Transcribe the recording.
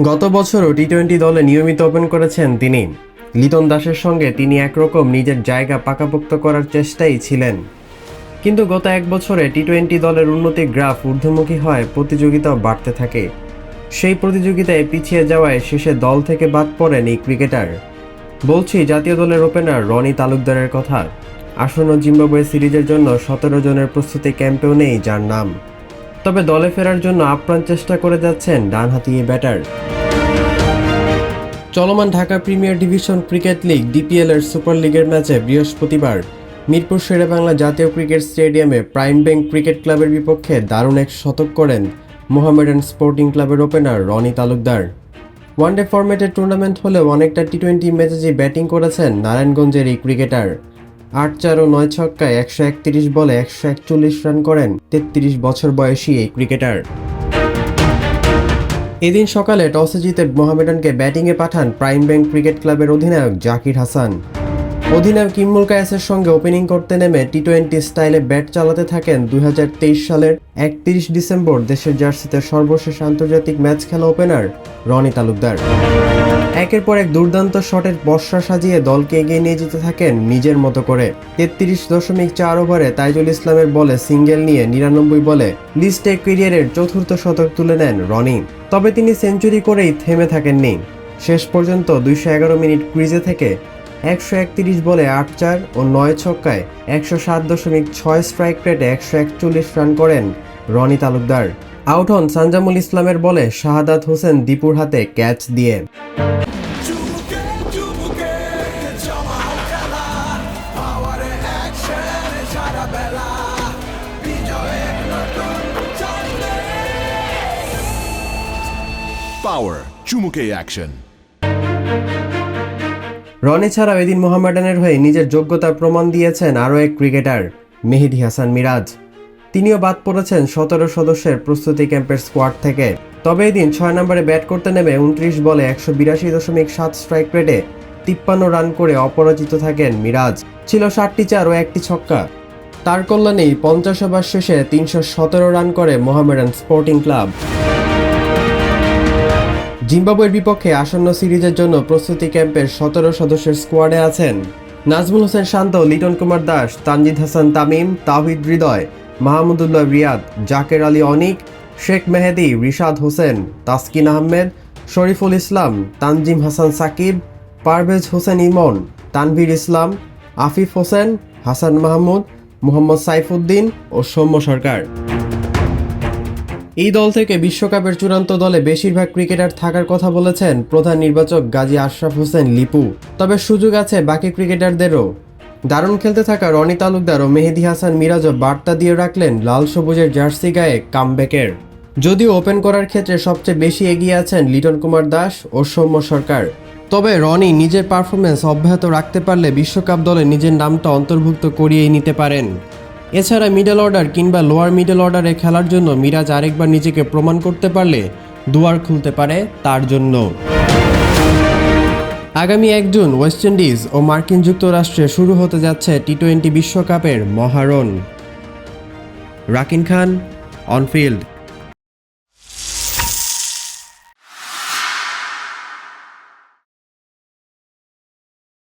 গত বছরও T twenty দলে নিয়মিত ওপেন করেছেন তিনি। লিটন দাসের সঙ্গে তিনি একরকম নিজের জায়গা পাকাপোক্ত করার চেষ্টাই ছিলেন। কিন্তু গত এক বছরে টি টোয়েন্টি দলের উন্নতির গ্রাফ ঊর্ধ্বমুখী হয় প্রতিযোগিতাও বাড়তে থাকে। সেই প্রতিযোগিতায় পিছিয়ে যাওয়ায় শেষে দল থেকে বাদ পড়েন এই ক্রিকেটার। বলছি, জাতীয় দলের ওপেনার রনি তালুকদারের কথা। আসন্ন জিম্বাবুয়ে সিরিজের জন্য সতেরো জনের প্রস্তুতি ক্যাম্পেও নেই যার নাম। তবে দলে ফেরার জন্য আপ্রাণ চেষ্টা করে যাচ্ছেন ডানহাতি ব্যাটার। চলমান Dhaka Premier Division Cricket League, DPL এর সুপার লিগের ম্যাচে বৃহস্পতিবার মিরপুর শেরেবাংলা জাতীয় ক্রিকেট স্টেডিয়ামে প্রাইম ব্যাংক ক্রিকেট ক্লাবের বিপক্ষে দারুণ এক শতক করেন মোহামেডান স্পোর্টিং ক্লাবের ওপেনার রনি তালুকদার। ওয়ানডে ফরম্যাটের টুর্নামেন্ট হলেও অনেকটা টি টোয়েন্টি ম্যাচে যে ব্যাটিং করেছেন নারায়ণগঞ্জের এই ক্রিকেটার। আট চার ও নয় ছক্কায় একশো একত্রিশ বলে একশো একচল্লিশ রান করেন তেত্রিশ বছর বয়সী এই ক্রিকেটার। এদিন সকালে টসে জিতে মোহামেডানকে ব্যাটিংয়ে পাঠান প্রাইম ব্যাংক ক্রিকেট ক্লাবের অধিনায়ক জাকির হাসান। অধিনায়ক ইমরুল কায়েসের সঙ্গে ওপেনিং করতে নেমে টি টোয়েন্টি স্টাইলে ব্যাট চালাতে থাকেন দুই হাজার তেইশ সালের একত্রিশ ডিসেম্বর দেশের জার্সিতে সর্বশেষ আন্তর্জাতিক ম্যাচ খেলা ওপেনার রনি তালুকদার। একের পর এক দুর্দান্ত শটের বর্ষা সাজিয়ে দলকে এগিয়ে নিয়ে যেতে থাকেন নিজের মতো করে। তেত্রিশ দশমিক চার ওভারে তাইজুল ইসলামের বলে সিঙ্গেল নিয়ে নিরানব্বই বলে লিস্টে ক্যারিয়ারের চতুর্থ শতক তুলে নেন রনি। তবে তিনি সেঞ্চুরি করেই থেমে থাকেননি। শেষ পর্যন্ত দুইশো এগারো মিনিট ক্রিজে থেকে একশো একত্রিশ বলে আট চার ও নয় ছক্কায় একশো সাত দশমিক ছয় স্ট্রাইক রেটে একশো একচল্লিশ রান করেন রনি তালুকদার। আউট হন সানজামুল ইসলামের বলে শাহাদাত হোসেন দীপুর হাতে ক্যাচ দিয়ে। Power চুমুকে অ্যাকশন রনি ছাড়াও এদিন মোহামেডানের হয়ে নিজের যোগ্যতার প্রমাণ দিয়েছেন আরও এক ক্রিকেটার, মেহেদি হাসান মিরাজ। তিনিও বাদ পড়েছেন সতেরো সদস্যের প্রস্তুতি ক্যাম্পের স্কোয়াড থেকে। তবে এদিন ছয় নম্বরে ব্যাট করতে নেমে উনত্রিশ বলে একশো বিরাশি দশমিক সাত স্ট্রাইক রেটে তিপ্পান্ন রান করে অপরাজিত থাকেন মিরাজ। ছিল ষাটটি চার ও একটি ছক্কা। তার কল্যাণেই পঞ্চাশ ওভার শেষে তিনশো সতেরো রান করে মোহামেডান স্পোর্টিং ক্লাব। জিম্বাবুয়ের বিপক্ষে আসন্ন সিরিজের জন্য প্রস্তুতি ক্যাম্পের সতেরো সদস্যের স্কোয়াডে আছেন। নাজমুল হোসেন শান্ত, লিটন কুমার দাস, তানজিদ হাসান তামিম তাহিদ হৃদয়, মাহমুদুল্লাহ রিয়াদ, জাকের আলী অনিক, শেখ মেহেদি, রিশাদ হোসেন, তাসকিন আহমেদ, শরীফুল ইসলাম, তানজিম হাসান সাকিব, পারভেজ হোসেন ইমন, তানভীর ইসলাম, আফিফ হোসেন, হাসান মাহমুদ, মোহাম্মদ সাইফুদ্দিন ও সৌম্য সরকার। এই দল থেকে বিশ্বকাপের চূড়ান্ত দলে বেশিরভাগ ক্রিকেটার থাকার কথা বলেছেন প্রধান নির্বাচক গাজী আশরাফ হোসেন লিপু। তবে সুযোগ আছে বাকি ক্রিকেটারদেরও। দারুণ খেলতে থাকা রনি তালুকদার ও মেহেদি হাসান মিরাজও বার্তা দিয়ে রাখলেন লাল সবুজের জার্সি গায়ে কামব্যাকের। যদিও ওপেন করার ক্ষেত্রে সবচেয়ে বেশি এগিয়ে আছেন লিটন কুমার দাস ও সৌম্য সরকার। তবে রনি নিজের পারফরমেন্স অব্যাহত রাখতে পারলে বিশ্বকাপ দলে নিজের নামটা অন্তর্ভুক্ত করিয়েই নিতে পারেন। এছাড়া মিডল অর্ডার কিংবা লোয়ার মিডল অর্ডারে খেলার জন্য মিরাজ আরেকবার নিজেকে প্রমাণ করতে পারলে দুয়ার খুলতে পারে তার জন্য। আগামী এক জুন ওয়েস্ট ইন্ডিজ ও মার্কিন যুক্তরাষ্ট্রে শুরু হতে যাচ্ছে টি টোয়েন্টি বিশ্বকাপের মহারণ। রাকিন খান অনফিল্ড